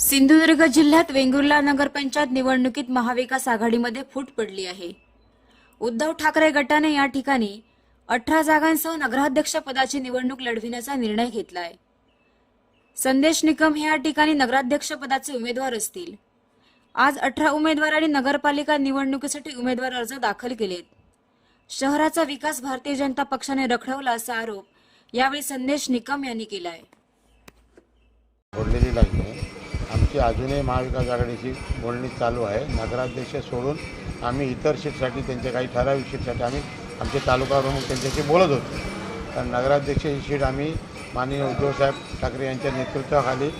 सिंधुदुर्ग जिल्ह्यात वेंगुर्ला नगरपंचायत निवडणुकीत महाविकास आघाडीमध्ये फूट पडली आहे. उद्धव ठाकरे गटाने या ठिकाणी अठरा जागांसह नगराध्यक्ष पदाची निवडणूक लढविण्याचा निर्णय घेतलाय. संदेश निकम हे या ठिकाणी नगराध्यक्ष पदाचे उमेदवार असतील. आज अठरा उमेदवारांनी नगरपालिका निवडणुकीसाठी उमेदवार अर्ज दाखल केलेत. शहराचा विकास भारतीय जनता पक्षाने रखडवला असा आरोप यावेळी संदेश निकम यांनी केलाय. आहे. आमची अजूनही महाविकास आघाडीची बोलणी चालू आहे. नगराध्यक्ष सोडून आम्ही इतर सीटसाठी त्यांच्या काही ठराविक सीटसाठी आम्ही आमचे तालुका प्रमुख त्यांच्याशी बोलत होतो. कारण नगराध्यक्ष ही सीट आम्ही माननीय उद्धवसाहेब ठाकरे यांच्या नेतृत्वाखाली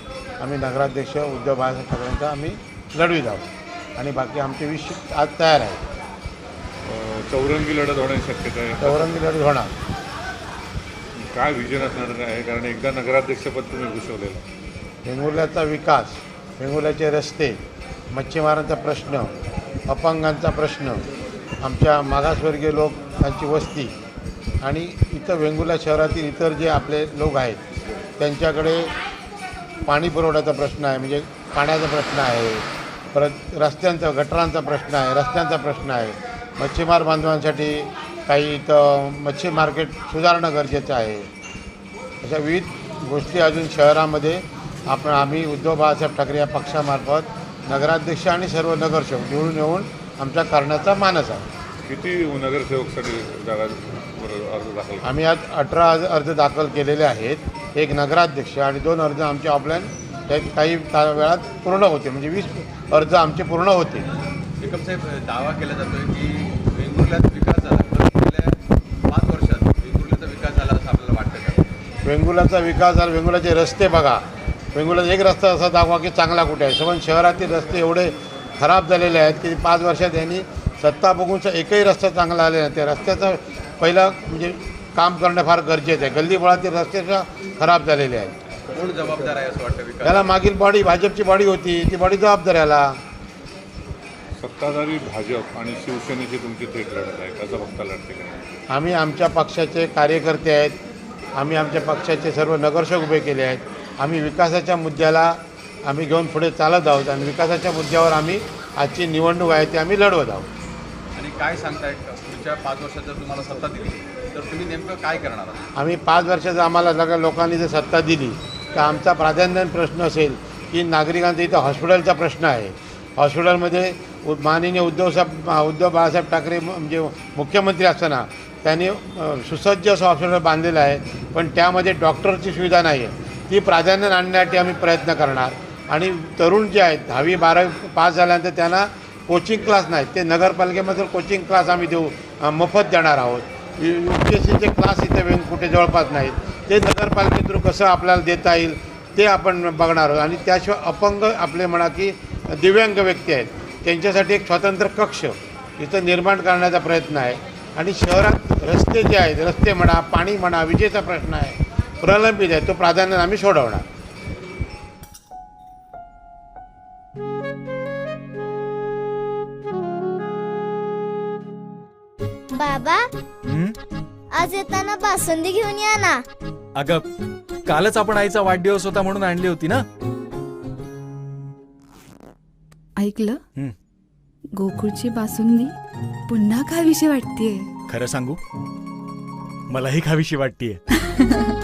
आम्ही नगराध्यक्ष उद्धव बाळासाहेब ठाकरेंचा आम्ही लढवीत आहोत. आणि बाकी आमचे वीस सीट आज तयार आहे चौरंगी लढत होण्याची शक्यता आहे. चौरंगी लढत होणार. काय विजन असणार आहे? कारण एकदा नगराध्यक्षपद तुम्ही घुसवलेलं. वेंगुर्ल्याचा विकास वेंगुर्ल्याचे रस्ते मच्छीमारांचा प्रश्न अपंगांचा प्रश्न आमच्या मागासवर्गीय त्यांची वस्ती आणि इथं वेंगुर्ला शहरातील इतर जे आपले लोक आहेत त्यांच्याकडे पाणी पुरवठ्याचा प्रश्न आहे म्हणजे पाण्याचा प्रश्न आहे परत रस्त्यांचा गटरांचा प्रश्न आहे रस्त्यांचा प्रश्न आहे. मच्छीमार बांधवांसाठी काही इथं मच्छी मार्केट सुधारणं गरजेचं आहे. अशा विविध गोष्टी अजून शहरामध्ये आपण आम्ही उद्धव बाळासाहेब ठाकरे या पक्षामार्फत नगराध्यक्ष आणि सर्व नगरसेवक निवडून येऊन आमच्या करण्याचा मानस आहे किती नगरसेवकसाठी जागा अर्ज दाखल केला? आम्ही आज अठरा अर्ज अर्ज दाखल केलेले आहेत. एक नगराध्यक्ष आणि दोन अर्ज आमचे ऑफलाईन. त्या काही ता- वेळात पूर्ण होते. म्हणजे वीस अर्ज आमचे पूर्ण होते. निकम साहेब दावा केला जातोय की वेंगुर्ल्यात विकास झाला. गेल्या पाच वर्षात वेंगुर्ल्याचा विकास झाला असं आपल्याला वाटतं का? वेंगुर्ल्याचा विकास झाला. वेंगुर्ल्याचे रस्ते बघा. वेंगुर्ल्याचा एक रस्ता असा दाखवा की चांगला कुठे आहे. पण शहरातील रस्ते एवढे खराब झालेले आहेत की पाच वर्षात यांनी सत्ता बघून एकही रस्ता चांगला आलेला नाही. त्या रस्त्याचं पहिलं म्हणजे काम करणं फार गरजेचं आहे. गल्लीबोळातील रस्ते खराब झालेले आहेत. कोण जबाबदार आहे असं वाटतं याला मागील बॉडी भाजपची बॉडी होती. ती बॉडी जबाबदार याला. सत्ताधारी भाजप आणि शिवसेनेची तुमची थेट लढत आहे. कसं बघता लढते का? आम्ही आमच्या पक्षाचे कार्यकर्ते आहेत. आम्ही आमच्या पक्षाचे सर्व नगरसेवक उभे केले आहेत. आम्ही विकासाच्या मुद्द्याला आम्ही घेऊन पुढे चालत आहोत आणि विकासाच्या मुद्द्यावर आम्ही आजची निवडणूक आहे ती आम्ही लढवत आहोत. आणि काय सांगताय? पुढच्या पाच वर्षात जर तुम्हाला सत्ता दिली तर तुम्ही नेमकं काय करणार आहात? आम्ही पाच वर्षाचं आम्हाला सगळ्या लोकांनी जर सत्ता दिली तर आमचा प्राधान्य प्रश्न असेल की नागरिकांचा इथं हॉस्पिटलचा प्रश्न आहे. हॉस्पिटलमध्ये माननीय उद्धवसाहेब उद्धव बाळासाहेब ठाकरे म्हणजे मुख्यमंत्री असताना त्यांनी सुसज्ज असं हॉस्पिटल बांधलेलं आहे पण त्यामध्ये डॉक्टरची सुविधा नाही आहे ती प्राधान्य आणण्यासाठी आम्ही प्रयत्न करणार. आणि तरुण जे आहेत दहावी बारावी पास झाल्यानंतर त्यांना कोचिंग क्लास नाहीत ते नगरपालिकेमधून कोचिंग क्लास आम्ही देऊ मोफत देणार आहोत. यू पी एस सीचे क्लास इथे वेग कुठे जवळपास नाहीत. ते नगरपालिके थ्रू कसं आपल्याला देता येईल ते आपण बघणार आहोत. आणि त्याशिवाय अपंग आपले म्हणा की दिव्यांग व्यक्ती आहेत त्यांच्यासाठी एक स्वतंत्र कक्ष इथं निर्माण करण्याचा प्रयत्न आहे. आणि शहरात रस्ते जे आहेत रस्ते म्हणा पाणी म्हणा विजेचा प्रश्न आहे. प्रलंबित आहे तो प्राधान्याने आम्ही सोडवणार. बाबा आज येताना बासुंदी घेऊन या ना. अगं कालच आपण आईचा वाढदिवस होता म्हणून आणली होती ना. ऐकलं? हं. गोकुळची बासुंदी पुन्हा खावीशी वाटतेय. खरं सांगू? मलाही खावीशी वाटतीये.